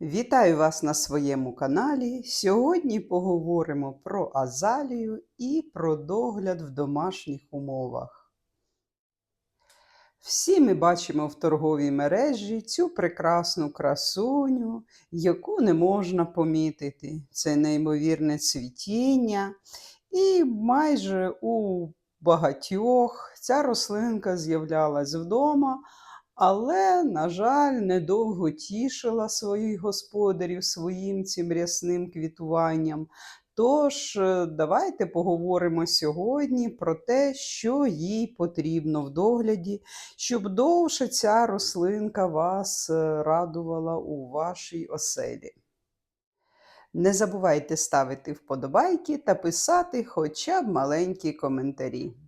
Вітаю вас на своєму каналі. Сьогодні поговоримо про азалію і про догляд в домашніх умовах. Всі ми бачимо в торговій мережі цю прекрасну красуню, яку не можна помітити. Це неймовірне цвітіння. І майже у багатьох ця рослинка з'являлась вдома, але, на жаль, недовго тішила своїх господарів своїм цим рясним квітуванням. Тож, е, давайте поговоримо сьогодні про те, що їй потрібно в догляді, щоб довше ця рослинка вас е, радувала у вашій оселі. Не забувайте ставити вподобайки та писати хоча б маленькі коментарі.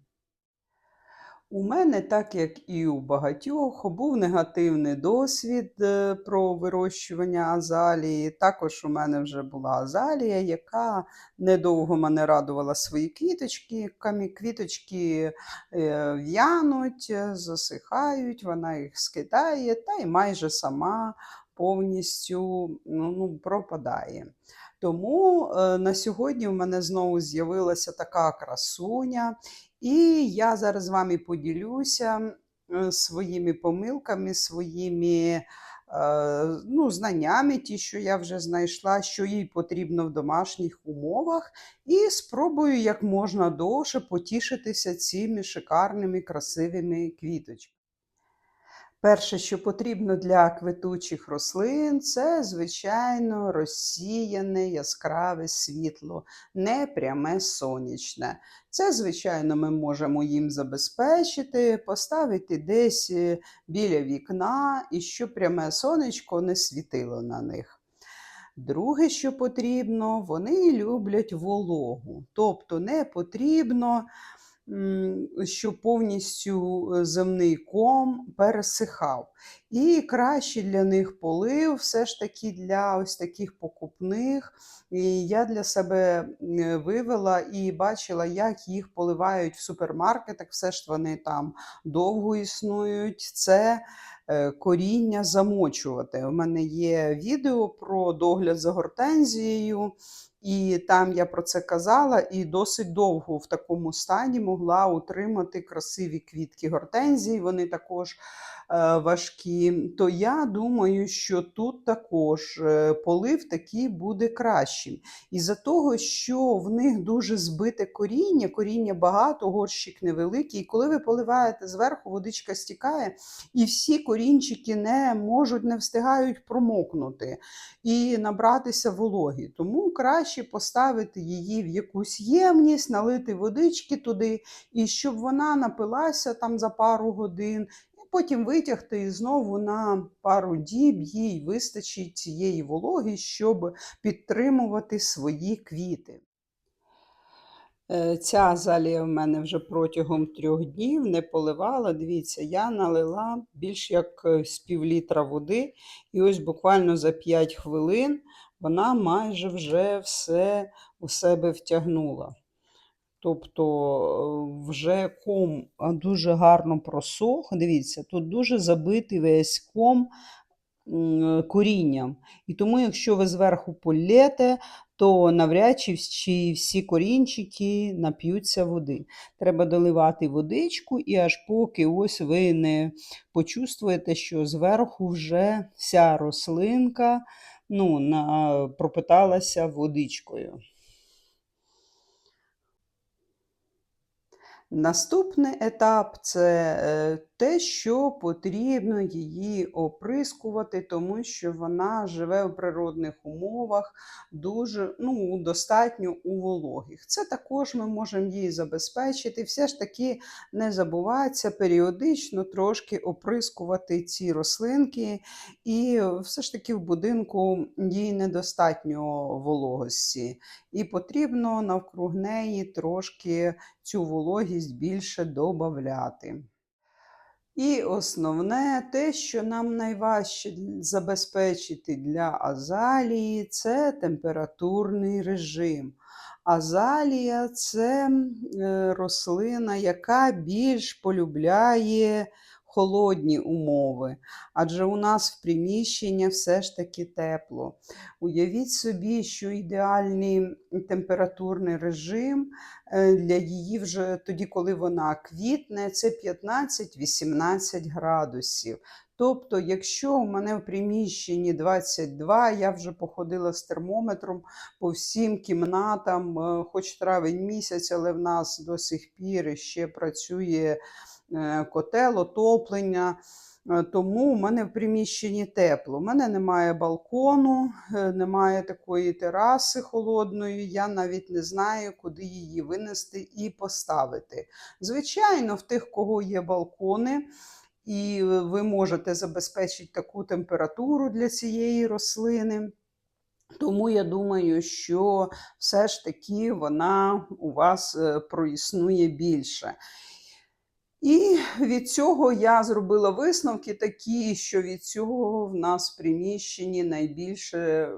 У мене, так як і у багатьох, був негативний досвід е, про вирощування азалії. Також у мене вже була азалія, яка недовго мене радувала свої квіточки. Квіточки е, в'януть, е, засихають, вона їх скидає та й майже сама повністю ну, ну, пропадає. Тому на сьогодні в мене знову з'явилася така красуня. І я зараз з вами поділюся е, своїми помилками, своїми е, ну, знаннями, ті, що я вже знайшла, що їй потрібно в домашніх умовах, і спробую як можна довше потішитися цими шикарними, красивими квіточками. Перше, що потрібно для квітучих рослин, це, звичайно, розсіяне яскраве світло, не пряме сонячне. Це, звичайно, ми можемо їм забезпечити, поставити десь е, біля вікна, і щоб пряме сонечко не світило на них. Друге, що потрібно, вони люблять вологу, тобто не потрібно м, щоб повністю е, земний ком пересихав. І краще для них полив, все ж таки для ось таких покупних. І я для себе е, вивела і бачила, як їх поливають в супермаркетах. Все ж вони там довго існують. Це коріння замочувати. У мене є відео про догляд за гортензією. І там я про це казала, і досить довго в такому стані могла утримати красиві квітки гортензії. Вони також е, важкі. То я думаю, що тут також е, полив такий буде кращим. Із-за того, що в них дуже збите коріння, коріння багато, горщик невеликий. І коли ви поливаєте зверху, водичка стікає, і всі корінчики не можуть, не встигають промокнути і набратися вологі. Тому краще поставити її в якусь ємність, налити водички туди, і щоб вона напилася там за пару годин. Потім витягти і знову на пару діб їй вистачить цієї вологи, щоб підтримувати свої квіти. Е, Ця азалія в мене вже протягом трьох днів не поливала. Дивіться, я налила більш як е, з пів літра води, і ось буквально за 5 хвилин вона майже вже все у себе втягнула. Тобто е, вже ком дуже гарно просох. Дивіться, тут дуже забитий весь ком корінням. І тому, якщо ви зверху полєте, то навряд чи вс- всі корінчики нап'ються води. Треба доливати водичку, і аж поки ось ви не почувствуєте, що зверху вже вся рослинка ну, пропиталася водичкою. Наступний етап це е, те, що потрібно її оприскувати, тому що вона живе у природних умовах, дуже ну, достатньо у вологих. Це також ми можемо їй забезпечити. Все ж таки не забувається періодично трошки оприскувати ці рослинки, і все ж таки в будинку їй недостатньо вологості, і потрібно навкруг неї трошки цю вологість більше додати. І основне, те, що нам найважче забезпечити для азалії, це температурний режим. Азалія це е, рослина, яка більш полюбляє холодні умови, адже у нас в приміщенні все ж таки тепло. Уявіть собі, що ідеальний температурний режим е, для її вже тоді, коли вона квітне, це 15-18 градусів. Тобто, якщо у мене в приміщенні 22, я вже походила з термометром по всім кімнатам, е, хоч травень місяць, але в нас до сих пір ще працює котел, отоплення. Е, Тому в мене в приміщенні тепло. У мене немає балкону, е, немає такої тераси холодної. Я навіть не знаю, куди її винести і поставити. Звичайно, в тих, кого є балкони, і ви можете забезпечити таку температуру для цієї рослини. Тому я думаю, що все ж таки вона у вас е, проіснує більше. І від цього я зробила висновки такі, що від цього в нас в приміщенні найбільше,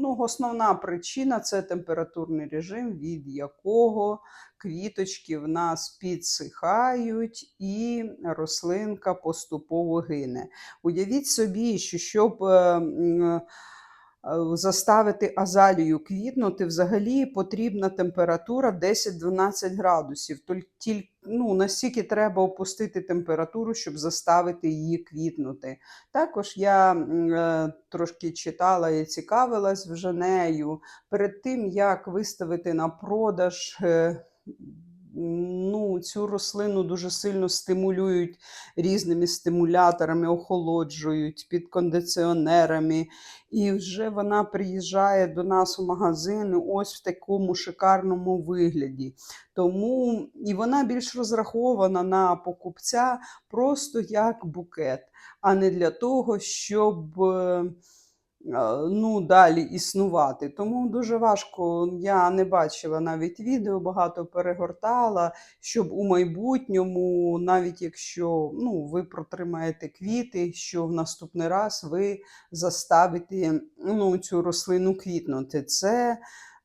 ну, основна причина це температурний режим, від якого квіточки в нас підсихають і рослинка поступово гине. Уявіть собі, що щоб. Е, Заставити азалію квітнути взагалі потрібна температура 10-12 градусів. Ну, настільки треба опустити температуру, щоб заставити її квітнути. Також я е, трошки читала і цікавилась вже нею. Перед тим, як виставити на продаж, е, ну, цю рослину дуже сильно стимулюють різними стимуляторами, охолоджують під кондиціонерами. І вже вона приїжджає до нас у магазин ось в такому шикарному вигляді. Тому і вона більш розрахована на покупця просто як букет, а не для того, щоб е, ну, далі існувати. Тому дуже важко. Я не бачила навіть відео, багато перегортала, щоб у майбутньому, навіть якщо ну, ви протримаєте квіти, що в наступний раз ви заставите ну, цю рослину квітнути. Це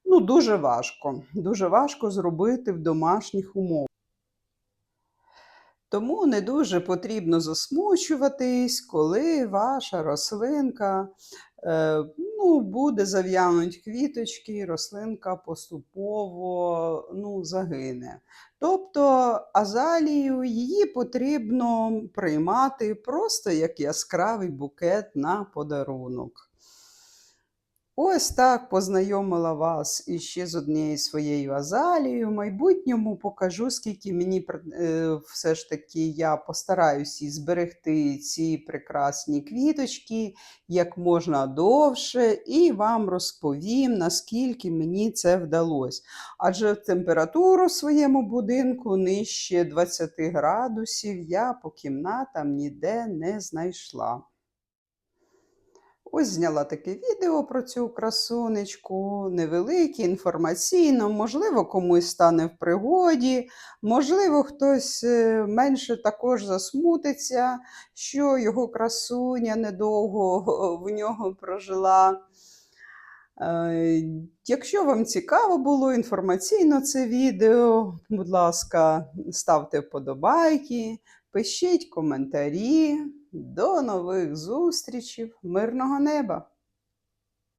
ну, дуже важко. Дуже важко зробити в домашніх умовах. Тому не дуже потрібно засмучуватись, коли ваша рослинка е, ну, буде зав'януть квіточки, рослинка поступово ну, загине. Тобто азалію її потрібно приймати просто як яскравий букет на подарунок. Ось так познайомила вас іще з однією своєю азалією. В майбутньому покажу, скільки мені е, все ж таки я постараюсь зберегти ці прекрасні квіточки як можна довше, і вам розповім, наскільки мені це вдалося. Адже температуру в своєму будинку нижче 20 градусів я по кімнатам ніде не знайшла. Ось зняла таке відео про цю красунечку, невелике, інформаційно, можливо, комусь стане в пригоді, можливо, хтось е, менше також засмутиться, що його красуня недовго в нього прожила. Е, Якщо вам цікаво було інформаційно це відео, будь ласка, ставте вподобайки, пишіть коментарі. До нових зустрічей, мирного неба!